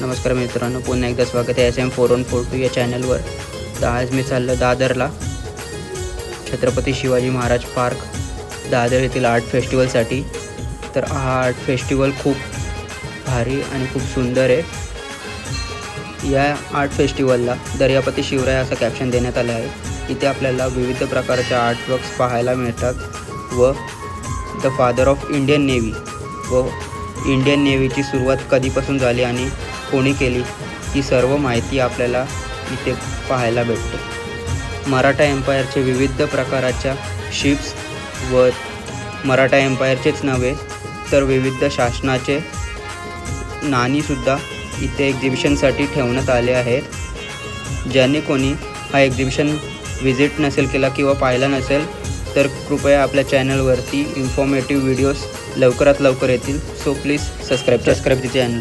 नमस्कार मित्रांनो पुन्हा एकदा स्वागत आहे S M four one four two या चॅनलवर. तर आज मी चाललो दादरला छत्रपती शिवाजी महाराज पार्क दादर येथील आर्ट फेस्टिवलसाठी. तर हा आर्ट फेस्टिवल खूप भारी आणि खूप सुंदर आहे. या आर्ट फेस्टिवलला दर्यापती शिवराय असं कॅप्शन देण्यात आलं आहे इथे आपल्याला विविध प्रकारच्या आर्टवर्क्स पाहायला मिळतात व the father of Indian navy व इंडियन नेव्हीची सुरुवात कधीपासून झाली आणि कोणी केली ही सर्व माहिती आपल्याला इथे पाहायला भेटते. मराठा एम्पायरचे विविध प्रकाराच्या शिप्स व मराठा एम्पायरचेच नव्हे तर विविध शासनाचे नाणीसुद्धा इथे एक्झिबिशनसाठी ठेवण्यात आले आहेत. ज्याने कोणी हा एक्झिबिशन व्हिजिट नसेल केला किंवा पाहिला नसेल तर कृपया आपल्या चॅनलवरती इन्फॉर्मेटिव्ह व्हिडिओज लवकरात लवकर येतील. So please subscribe subscribe the channel